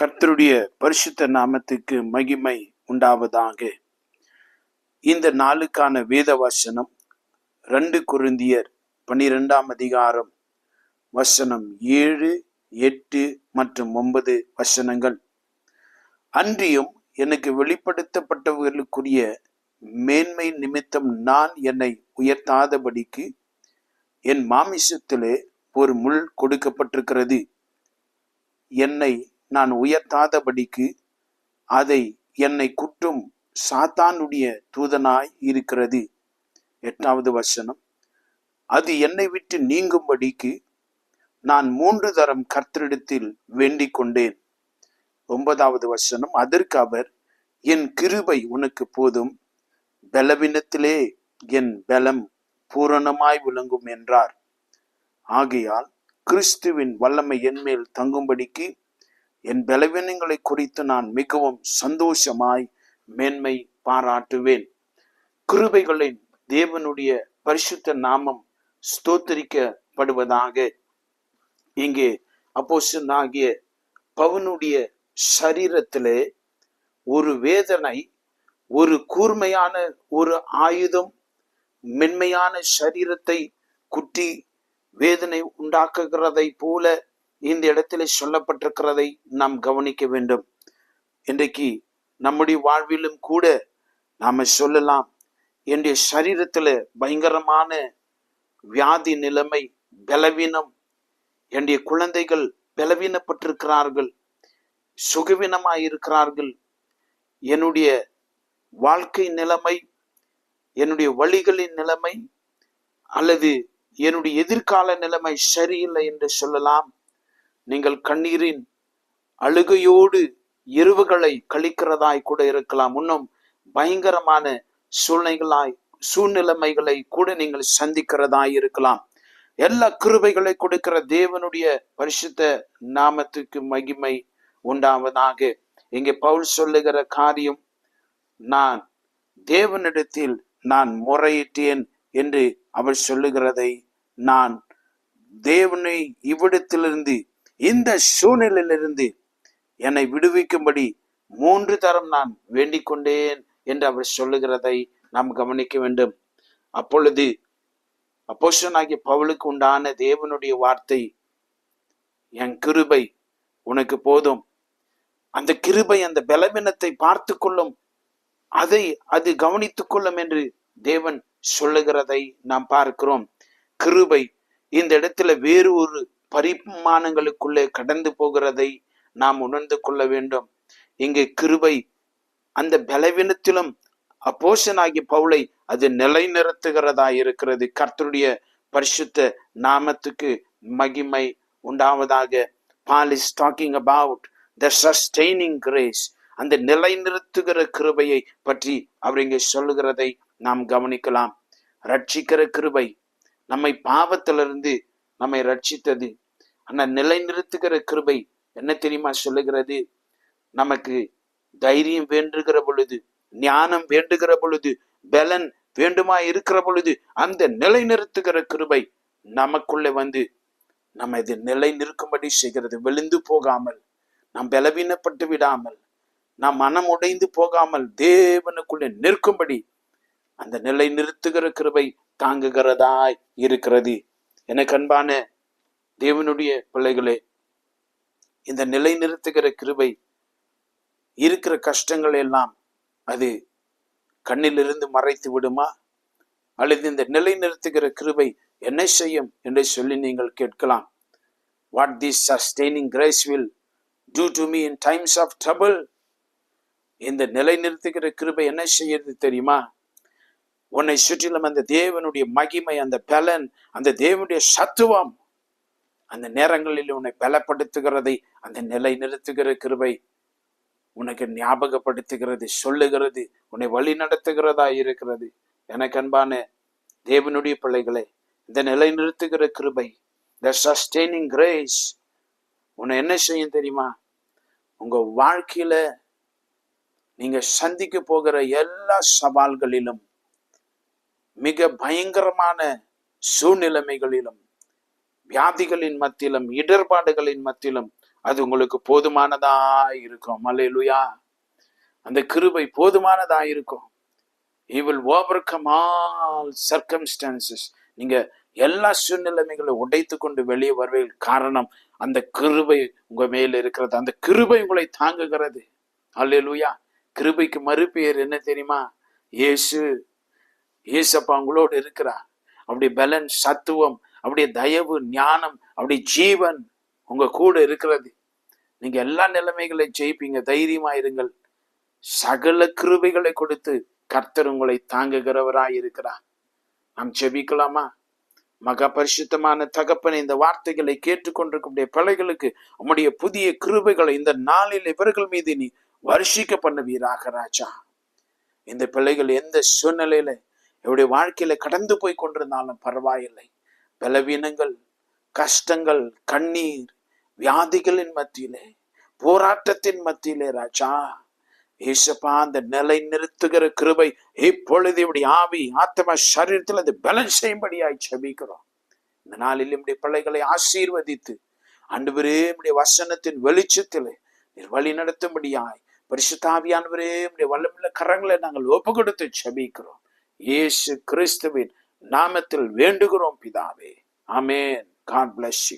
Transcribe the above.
கர்த்தருடைய பரிசுத்த நாமத்துக்கு மகிமை உண்டாவதாக. இந்த நாளுக்கான வேத வசனம் ரெண்டு குருந்தியர் பன்னிரெண்டாம் அதிகாரம் வசனம் ஏழு எட்டு மற்றும் ஒன்பது வசனங்கள். அன்றியும் எனக்கு வெளிப்படுத்தப்பட்டவர்களுக்குரிய மேன்மை நிமித்தம் நான் என்னை உயர்த்தாதபடிக்கு என் மாமிசத்திலே ஒரு முள் கொடுக்கப்பட்டிருக்கிறது. என்னை நான் உயர்த்தாதபடிக்கு அதை என்னை குற்றும் சாத்தானுடைய தூதனாய் இருக்கிறது. எட்டாவது வசனம். அது என்னை விட்டு நீங்கும்படிக்கு நான் மூன்று தரம் கர்த்தரிடத்தில் வேண்டிக் கொண்டேன். ஒன்பதாவது வசனம். அதற்கு அவர் என் கிருபை உனக்கு போதும். பலவீனத்திலே என் பலம் பூரணமாய் விளங்கும் என்றார். ஆகையால் கிறிஸ்துவின் வல்லமை என்மேல் தங்கும்படிக்கு என் பலவீனங்களை குறித்து நான் மிகவும் சந்தோஷமாய் மேன்மை பாராட்டுவேன். கிருபைகளின் தேவனுடைய பரிசுத்த நாமம் ஸ்தோத்தரிக்கப்படுவதாக. இங்கே அப்போசனாகிய பவனுடைய சரீரத்திலே ஒரு வேதனை ஒரு கூர்மையான ஒரு ஆயுதம் மென்மையான சரீரத்தை குட்டி வேதனை உண்டாக்குகிறதை போல இந்த இடத்திலே சொல்லப்பட்டிருக்கிறதை நாம் கவனிக்க வேண்டும். இன்றைக்கு நம்முடைய வாழ்விலும் கூட நாம சொல்லலாம் என்னுடைய சரீரத்துல பயங்கரமான வியாதி நிலைமை பலவீனம் என்னுடைய குழந்தைகள் பலவீனப்பட்டிருக்கிறார்கள் சுகவீனமாக இருக்கிறார்கள் என்னுடைய வாழ்க்கை நிலைமை என்னுடைய வழிகளின் நிலைமை அல்லது என்னுடைய எதிர்கால நிலைமை சரியில்லை என்று சொல்லலாம். நீங்கள் கண்ணீரின் அழுகையோடு இரவுகளை கழிக்கிறதாய் கூட இருக்கலாம். இன்னும் பயங்கரமான சூழ்நிலைகளாய் சூழ்நிலைமைகளை கூட நீங்கள் சந்திக்கிறதாய் இருக்கலாம். எல்லா கிருபைகளை கொடுக்கிற தேவனுடைய பரிசுத்த நாமத்துக்கு மகிமை உண்டாவதாக. இங்கே பவுல் சொல்லுகிற காரியம் நான் தேவனிடத்தில் நான் முறையிட்டேன் என்று அவர் சொல்லுகிறதை நான் தேவனை இவ்விடத்திலிருந்து இந்த சூழ்நிலையிலிருந்து என்னை விடுவிக்கும்படி மூன்று தரம் நான் வேண்டிக் கொண்டேன் என்று அவர் சொல்லுகிறதை நாம் கவனிக்க வேண்டும். அப்பொழுது அப்போஷனாகிய பவுலுக்கு உண்டான தேவனுடைய வார்த்தை என் கிருபை உனக்கு போதும். அந்த கிருபை அந்த பலவீனத்தை பார்த்து கொள்ளும் அதை அது கவனித்துக் கொள்ளும் என்று தேவன் சொல்லுகிறதை நாம் பார்க்கிறோம். கிருபை இந்த இடத்துல வேறு ஒரு பரிமாணங்களுக்குள்ளே கடந்து போகிறதை நாம் உணர்ந்து கொள்ள வேண்டும். இங்கு கிருபை அந்த பலவீனத்திலும் அப்போஷனாகி பவுலை அது நிலைநிறுத்துகிறதா இருக்கிறது. கர்த்தருடைய பரிசுத்த நாமத்துக்கு மகிமை உண்டாவதாக Paul is talking about the sustaining grace அந்த நிலைநிறுத்துகிற கிருபையை பற்றி அவர் இங்கே சொல்லுகிறதை நாம் கவனிக்கலாம். ரட்சிக்கிற கிருபை நம்மை பாவத்திலிருந்து நம்மை ரட்சித்தது. ஆனா நிலைநிறுத்துகிற கிருபை என்ன தெரியுமா சொல்லுகிறது? நமக்கு தைரியம் வேண்டுகிற பொழுது ஞானம் வேண்டுகிற பொழுது பலன் வேண்டுமா இருக்கிற பொழுது அந்த நிலைநிறுத்துகிற கிருபை நமக்குள்ளே வந்து நம்ம இது நிலை நிற்கும்படி செய்கிறது. விழுந்து போகாமல் நாம் பலவீனப்பட்டு விடாமல் நாம் மனம் உடைந்து போகாமல் தேவனுக்குள்ளே நிற்கும்படி அந்த நிலை நிறுத்துகிற கிருபை தாங்குகிறதாய் இருக்கிறது. எனக்கு அன்பான தேவனுடைய பிள்ளைகளே இந்த நிலை நிறுத்துகிற கிருபை இருக்கிற கஷ்டங்கள் எல்லாம் அது கண்ணிலிருந்து மறைத்து விடுமா? அல்லது இந்த நிலை நிறுத்துகிற கிருபை என்ன செய்யும் என்று சொல்லி நீங்கள் கேட்கலாம். What this sustaining grace will do to me in times of trouble இந்த நிலை நிறுத்துகிற கிருபை என்ன செய்யறது தெரியுமா? உன்னை சுற்றிலும் அந்த தேவனுடைய மகிமை அந்த பலன் அந்த தேவனுடைய சத்துவம் அந்த நேரங்களில் உன்னை பலப்படுத்துகிறதை அந்த நிலை நிறுத்துகிற கிருபை உனக்கு ஞாபகப்படுத்துகிறது சொல்லுகிறது உன்னை வழி நடத்துகிறதா இருக்கிறது. எனக்கு அன்பான தேவனுடைய பிள்ளைகளே இந்த நிலை நிறுத்துகிற கிருபை த சஸ்டெய்னிங் கிரேஸ் உன்னை என்ன செய்யும் தெரியுமா? உங்க வாழ்க்கையில நீங்க சந்திக்க போகிற எல்லா சவால்களிலும் மிக பயங்கரமான சூழ்நிலைமைகளிலும் வியாதிகளின் மத்தியிலும் இடர்பாடுகளின் மத்தியிலும் அது உங்களுக்கு போதுமானதா இருக்கும். அல்லேலூயா. அந்த கிருபை போதுமானதா இருக்கும். இவள் ஓவர் கம் ஆல் சர்க்கம்ஸ்டான்சஸ் நீங்க எல்லா சூழ்நிலைமைகளை உடைத்து கொண்டு வெளியே வருவீர்கள். காரணம் அந்த கிருபை உங்க மேல இருக்கிறது. அந்த கிருபை உங்களை தாங்குகிறது. அல்லேலூயா. கிருபைக்கு மறுபெயர் என்ன தெரியுமா? இயேசு இயேசப்பா உங்களோடு இருக்கிறா அப்படி பலன் சத்துவம் அப்படியே தயவு ஞானம் அப்படி ஜீவன் உங்க கூட இருக்கிறது. நீங்க எல்லா நிலைமைகளையும் ஜெயிப்பீங்க. தைரியமா இருங்கள். சகல கிருபைகளை கொடுத்து கர்த்தர் உங்களை தாங்குகிறவராய் இருக்கிறார். நாம் ஜெபிக்கலாமா? மகா பரிசுத்தமான தகப்பனை இந்த வார்த்தைகளை கேட்டுக்கொண்டிருக்கக்கூடிய பிள்ளைகளுக்கு உம்முடைய புதிய கிருபைகளை இந்த நாளில் இவர்கள் மீது நீ வருஷிக்க பண்ணுவீராக ராஜா. இந்த பிள்ளைகள் எந்த சூழ்நிலையில இவருடைய வாழ்க்கையில கடந்து போய் கொண்டிருந்தாலும் பரவாயில்லை. பலவீனங்கள் கஷ்டங்கள் கண்ணீர் வியாதிகளின் மத்தியிலே போராட்டத்தின் மத்தியிலே ராஜா. ஏசப்பா அந்த நிலை நிறுத்துகிற கிருபை இப்பொழுது இப்படி ஆவி ஆத்ம சரீரத்தில் அது பலன் செய்யும்படியாய் செபிக்கிறோம் இந்த நாளில் இப்படி பிள்ளைகளை ஆசீர்வதித்து ஆண்டவரே இப்படி வசனத்தின் வெளிச்சத்தில் நீர் வழி நடத்தும்படியாய் பரிசுத்தாவியானவரே இப்படி வல்லமுள்ள கரங்களை நாங்கள் ஒப்பு கொடுத்து செபிக்கிறோம் இயேசு கிறிஸ்துவின் நாமத்தில் வேண்டுகிறோம் பிதாவே. ஆமென். God bless you